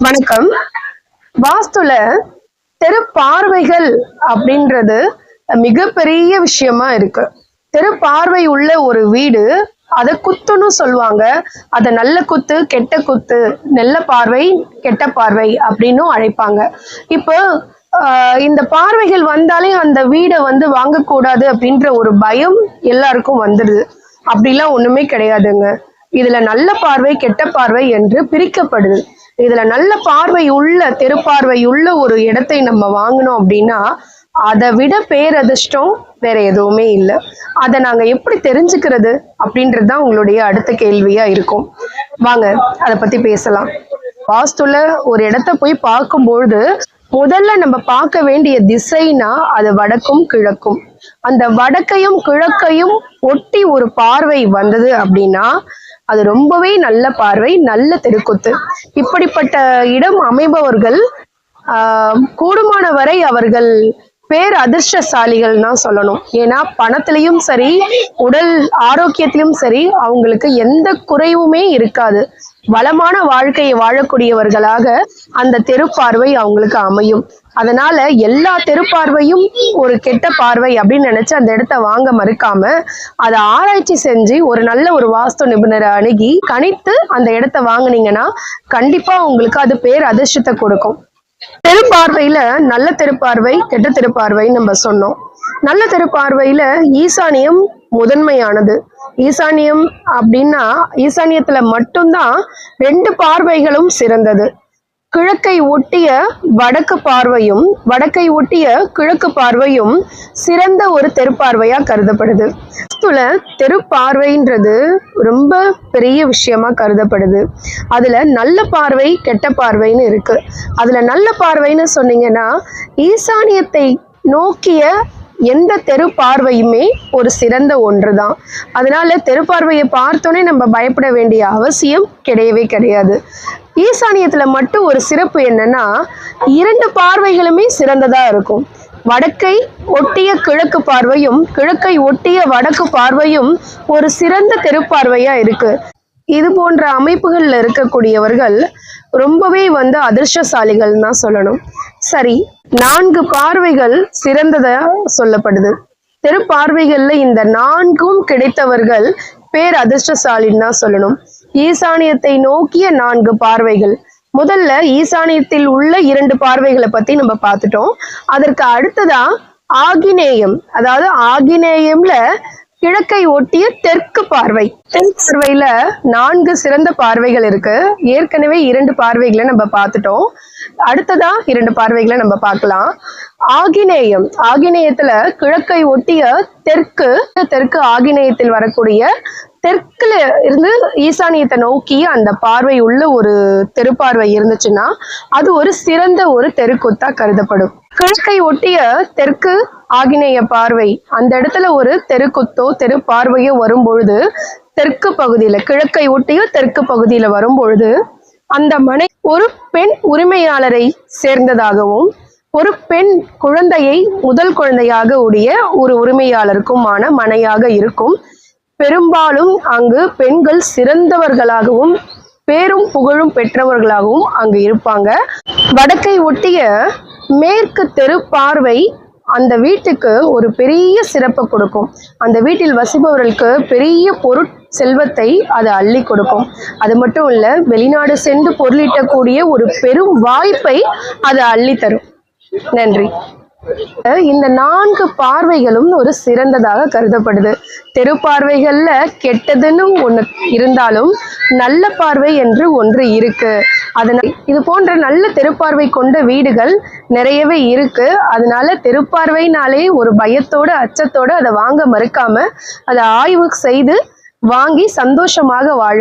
வணக்கம். வாஸ்துல தெரு பார்வைகள் அப்படின்றது மிகப்பெரிய விஷயமா இருக்கு. தெரு பார்வை உள்ள ஒரு வீடு அதை குத்துன்னு சொல்லுவாங்க. அதை நல்ல குத்து கெட்ட குத்து நல்ல பார்வை கெட்ட பார்வை அப்படின்னும் அழைப்பாங்க. இப்போ ஆஹ், இந்த பார்வைகள் வந்தாலே அந்த வீடை வந்து வாங்கக்கூடாது அப்படின்ற ஒரு பயம் எல்லாருக்கும் வந்துடுது அப்படிலாம் ஒண்ணுமே கிடையாதுங்க. இதுல நல்ல பார்வை கெட்ட பார்வை என்று பிரிக்கப்படுது. இதுல நல்ல பார்வை உள்ள தெருப்பார்வை உள்ள ஒரு இடத்தை நம்ம வாங்கினோம் அப்படின்னா அதை விட பேரதிர்ஷ்டம் வேற எதுவுமே இல்லை. அதை நாங்க எப்படி தெரிஞ்சுக்கிறது அப்படின்றது தான் உங்களுடைய அடுத்த கேள்வியா இருக்கும். வாங்க அதை பத்தி பேசலாம். வாஸ்துல ஒரு இடத்த போய் பார்க்கும்பொழுது முதல்ல நம்ம பார்க்க வேண்டிய திசைனா அது வடக்கும் கிழக்கும். அந்த வடக்கையும் கிழக்கையும் ஒட்டி ஒரு பார்வை வந்தது அப்படின்னா அது ரொம்பவே நல்ல பார்வை நல்ல தெருக்குத்து. இப்படிப்பட்ட இடம் அமைபவர்கள் கூடுமான வரை அவர்கள் பேர் அதிர்ஷ்டசாலிகள் தான் சொல்லணும். ஏன்னா பணத்திலையும் சரி உடல் ஆரோக்கியத்திலும் சரி அவங்களுக்கு எந்த குறைவுமே இருக்காது. வளமான வாழ்க்கையை வாழக்கூடியவர்களாக அந்த தெருப்பார்வை அவங்களுக்கு அமையும். அதனால எல்லா தெருப்பார்வையும் ஒரு கெட்ட பார்வை அப்படின்னு நினைச்சு அந்த இடத்த வாங்க மறுக்காம அதை ஆராய்ச்சி செஞ்சு ஒரு நல்ல ஒரு வாஸ்து நிபுணரை அணுகி கணித்து அந்த இடத்த வாங்குனீங்கன்னா கண்டிப்பா உங்களுக்கு அது பேர் அதிர்ஷ்டத்தை கொடுக்கும். தெருப்பார்வையில நல்ல தெருப்பார்வை கெட்ட தெருப்பார்வைன்னு நம்ம சொன்னோம். நல்ல தெருப்பார்வையில ஈசானியம் முதன்மையானது. ஈசானியம் அப்படின்னா ஈசானியத்துல மட்டும்தான் ரெண்டு பார்வைகளும் சிறந்தது. கிழக்கை ஒட்டிய வடக்கு பார்வையும் வடக்கை ஒட்டிய கிழக்கு பார்வையும் சிறந்த ஒரு தெருப்பார்வையா கருதப்படுது. கிறிஸ்துல தெருப்பார்வைன்றது ரொம்ப பெரிய விஷயமா கருதப்படுது. அதுல நல்ல பார்வை கெட்ட பார்வைன்னு இருக்கு. அதுல நல்ல பார்வைன்னு சொன்னீங்கன்னா ஈசானியத்தை நோக்கிய எந்த தெரு பார்வையுமே ஒரு சிறந்த ஒன்று தான் அதனால தெரு பார்வையை பார்த்தோன்னே நம்ம பயப்பட வேண்டிய அவசியம் கிடையவே கிடையாது. ஈசானியத்தில் மட்டும் ஒரு சிறப்பு என்னன்னா இரண்டு பார்வைகளுமே சிறந்ததாக இருக்கும். வடக்கை ஒட்டிய கிழக்கு பார்வையும் கிழக்கை ஒட்டிய வடக்கு பார்வையும் ஒரு சிறந்த தெருப்பார்வையா இருக்கு. இது போன்ற அமைப்புகளில் இருக்கக்கூடியவர்கள் ரொம்பவே வந்து அதிர்ஷ்டசாலிகள் தான் சொல்லணும். சரி நான்கு பார்வைகள் சிறந்ததா சொல்லப்படுது. தெரு இந்த நான்கும் கிடைத்தவர்கள் பேர் அதிர்ஷ்டசாலின்னு தான் சொல்லணும். ஈசானியத்தை நோக்கிய நான்கு பார்வைகள். முதல்ல ஈசானியத்தில் உள்ள இரண்டு பார்வைகளை பத்தி நம்ம பார்த்துட்டோம். அதற்கு அடுத்ததா ஆகினேயம். அதாவது ஆகினேயம்ல கிழக்கை ஒட்டிய தெற்கு பார்வை. தெற்கு பார்வையில நான்கு சிறந்த பார்வைகள் இருக்கு. ஏற்கனவே இரண்டு பார்வைகளை நம்ம பார்த்துட்டோம். அடுத்ததா இரண்டு பார்வைகளை நம்ம பார்க்கலாம். ஆகினேயம். ஆகினேயத்துல கிழக்கை ஒட்டிய தெற்கு தெற்கு ஆகினேயத்தில் வரக்கூடிய தெற்குல இருந்து ஈசானியத்தை நோக்கி அந்த பார்வை உள்ள ஒரு தெருப்பார்வை இருந்துச்சுன்னா அது ஒரு சிறந்த ஒரு தெருக்குத்தா கருதப்படும். கிழக்கை ஒட்டிய தெற்கு ஆகினேய பார்வை அந்த இடத்துல ஒரு தெருக்குத்தோ தெரு பார்வையோ வரும்பொழுது தெற்கு பகுதியில கிழக்கை ஒட்டியோ தெற்கு பகுதியில வரும்பொழுது அந்த மனை ஒரு பெண் உரிமையாளரை சேர்ந்ததாகவும் ஒரு பெண் குழந்தையை முதல் குழந்தையாக உடைய ஒரு உரிமையாளருக்குமான மனையாக இருக்கும். பெரும்பாலும் அங்கு பெண்கள் சிறந்தவர்களாகவும் பேரும் புகழும் பெற்றவர்களாகவும் அங்கு இருப்பாங்க. வடக்கை ஒட்டிய மேற்கு தெரு பார்வை அந்த வீட்டுக்கு ஒரு பெரிய சிறப்பை கொடுக்கும். அந்த வீட்டில் வசிப்பவர்களுக்கு பெரிய பொருட் செல்வத்தை அது அள்ளி கொடுக்கும். அது மட்டும் இல்ல வெளிநாடு சென்று பொருளீட்டக்கூடிய ஒரு பெரும் வாய்ப்பை அது அள்ளி தரும். நன்றி. இந்த நான்கு பார்வைகளும் ஒரு சிறந்ததாக கருதப்படுது. தெரு பார்வைகள்ல கெட்டதுன்னு ஒன்று இருந்தாலும் நல்ல பார்வை என்று ஒன்று இருக்கு. அதனால் இது போன்ற நல்ல தெருப்பார்வை கொண்ட வீடுகள் நிறையவே இருக்கு. அதனால தெருப்பார்வைனாலே ஒரு பயத்தோட அச்சத்தோட அதை வாங்க மறுக்காம அதை ஆய்வு செய்து வாங்கி சந்தோஷமாக வாழுங்க.